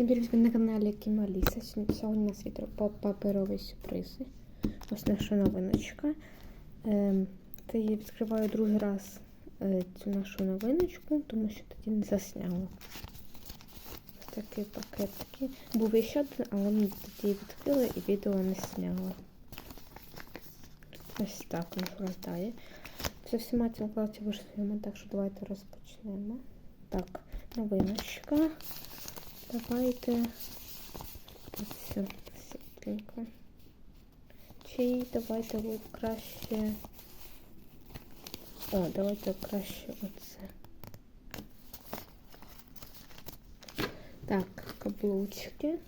Всім привіт, ви на каналі Кім Аліса. Сьогодні у нас паперові сюрпризи. Ось наша новиночка. Ем, Це я відкриваю другий раз е, цю нашу новиночку, тому що тоді не засняла. Ось такі пакетики. Був ще один, але ми тоді відкрили і відео не сняла. Ось так він виглядає. Це всіма цим класі важливо, так що давайте розпочнемо. Так, новиночка. Давайте оцю світленько. Чи давайте ви краще. О, давайте краще оце. Так, каблучки.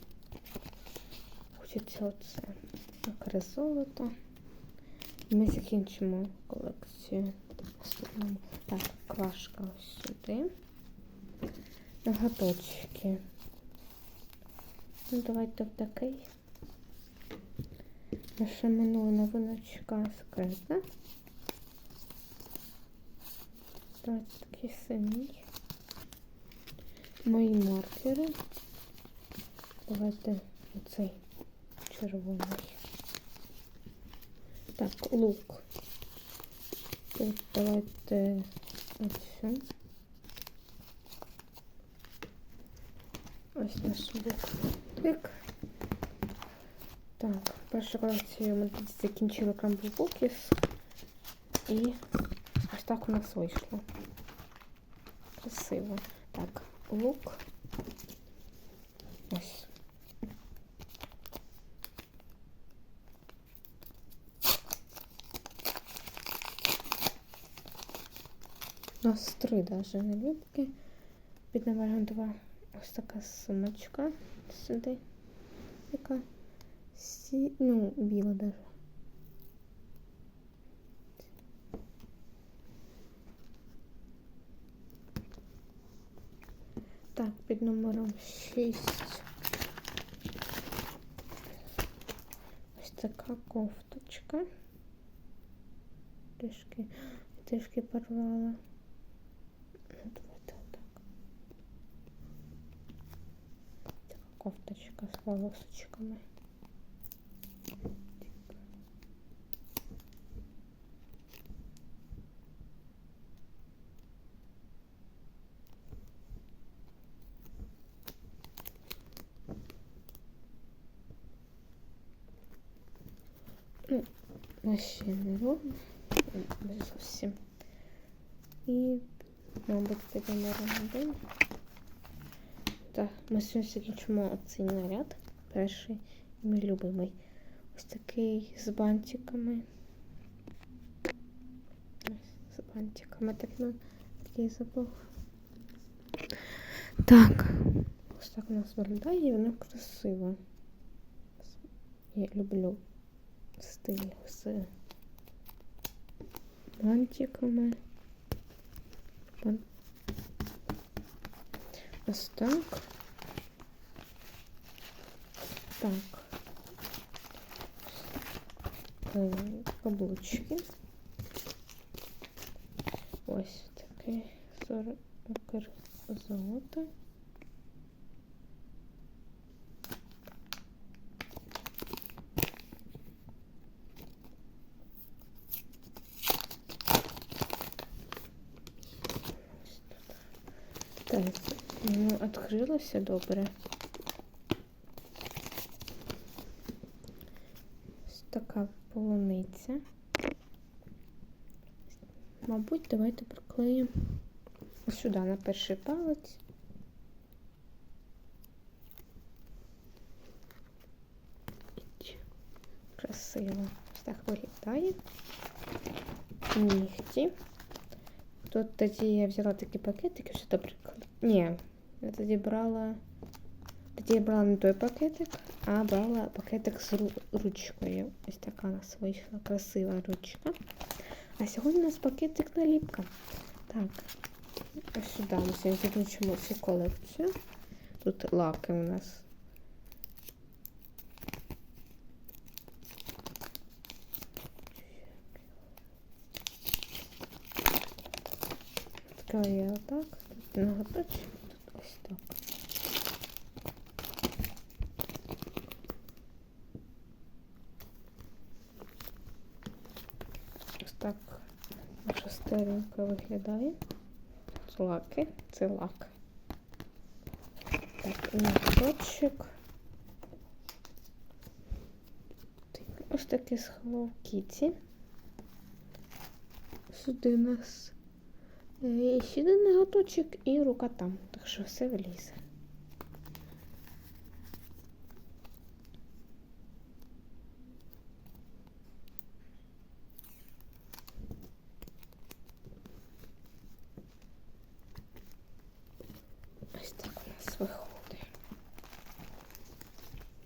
Хочеться оце. Окре золото. Ми закінчимо колекцію. Так, квашка ось сюди. Ноготочки. Ну, давайте в такий. Наша минула новиночка секретна. Давайте такий синій. Мої маркери. Давайте оцей червоний. Так, лук. Тут давайте оцю. Ось наш лук. Так, першу колекцію ми тоді закінчили Крамбл Букіс. І ось так у нас вийшло. Красиво. Так, лук. Ось. У нас три даже наліпки. Під номером два. Ось така сумочка сюди. Яка сі... ну, біла даже. Так, під номером 6. Ось така кофточка. Трішки, трішки порвала. кофточка з волосочками. Ну, вообще не ровно. Не зовсім. І, мабуть, під номером один. Так, ми сьогодні закінчимо цей наряд. Перший і мій любимий. Ось такий з бантиками. Ось з бантиками. Так, ну, такий забув. Так. Ось так у нас виглядає і воно красиво. Я люблю стиль з бантиками. Бан... Ось так. Так. Каблучки. Ось такий сорокер золото. Так, ну, відкрилося добре. Ось така полуниця. Мабуть, давайте приклеїмо сюди на перший палець. Красиво. Ось так виглядає. Нігті. Тут тоді я взяла такі пакетики, що добре. Ні, я тоді брала. Тоді я брала не той пакетик, а брала пакетик з ручкою. Ось така у нас вийшла красива ручка. А сьогодні у нас пакетик наліпка. Так, ось сюди ми закінчимо цю колекцію. Тут лаки у нас. Така я отак. Тут ноготочок, тут ось так. Старенько виглядає. Лаки, це лак. Так, носочок. Ось таке з Hello Kitty. Сюди у нас е, ще один ноготочок і рука там. Так що все влізе. Ось так у нас виходить.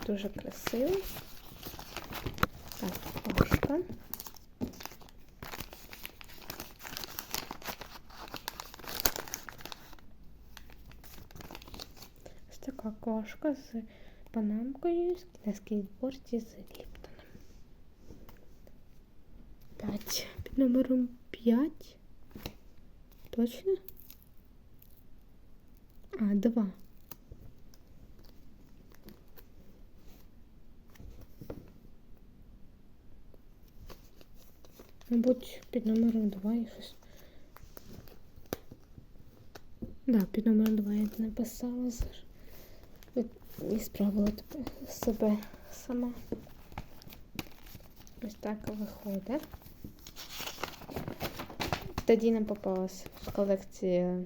Дуже красиво. Так, пашка. Ось така кошка з панамкою на скейтборді з Ліптоном. 5. Під номером 5. Точно? А, 2. Мабуть, під номером 2 і щось. Да, під номером 2 я написала зараз. І справила себе сама. Ось так виходить. Тоді нам попалась в колекції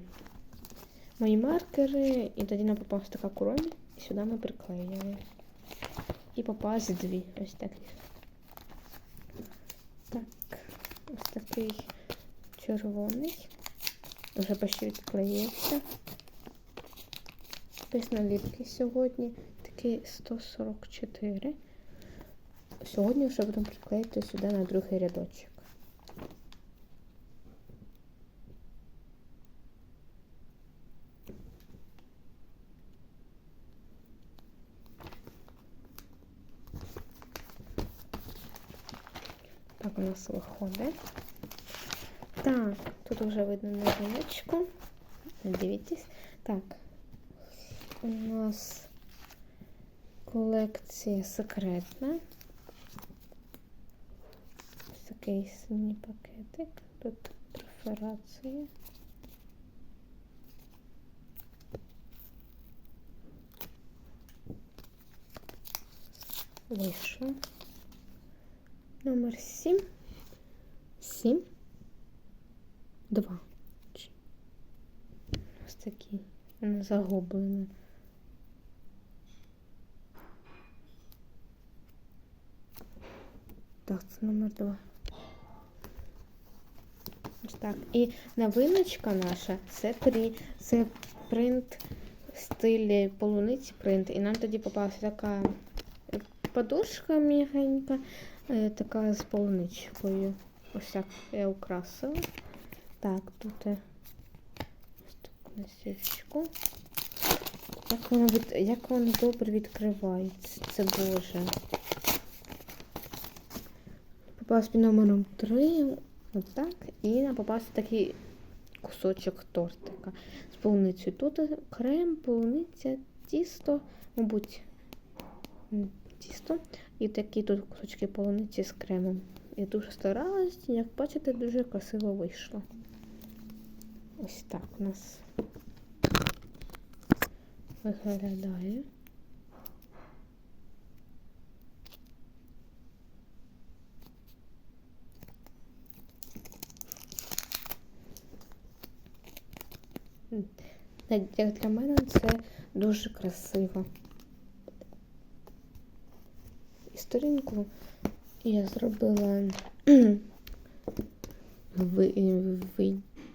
мої маркери, і тоді нам попалась така коронь, і сюди ми приклеїли. І попалась дві. Ось так. Так, ось такий червоний. Вже почти відклеївся. Без наліпки сьогодні такий 144. Сьогодні вже будемо приклеїти сюди на другий рядочок. У нас виходить. Так, тут вже видно новиночку. Дивіться. Так, у нас колекція секретна. Ось такий синій пакетик. Тут перфорація. Вийшло. Номер 7. 7. 2. Ось такий. Вона загублена. Так, це номер 2. Ось так. І новиночка наша це при це принт в стилі полуниці принт. І нам тоді попалася така подушка мігенька, така з полуничкою. Ось так я украсила. Так, тут е, ось таку насічку. Як воно, від... Як воно добре відкривається, це боже. Попалась під номером 3, отак, і нам попався такий кусочок тортика з полуницею. Тут крем, полуниця, тісто, мабуть, тісто. І такі тут кусочки полуниці з кремом. Я дуже старалась, як бачите, дуже красиво вийшло. Ось так у нас виглядає. Як для мене це дуже красиво. І сторінку я зробила в,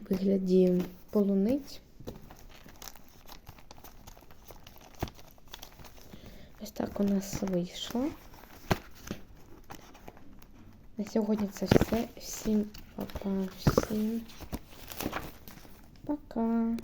вигляді полуниць. Ось так у нас вийшло. На сьогодні це все. Всім пока, всім пока.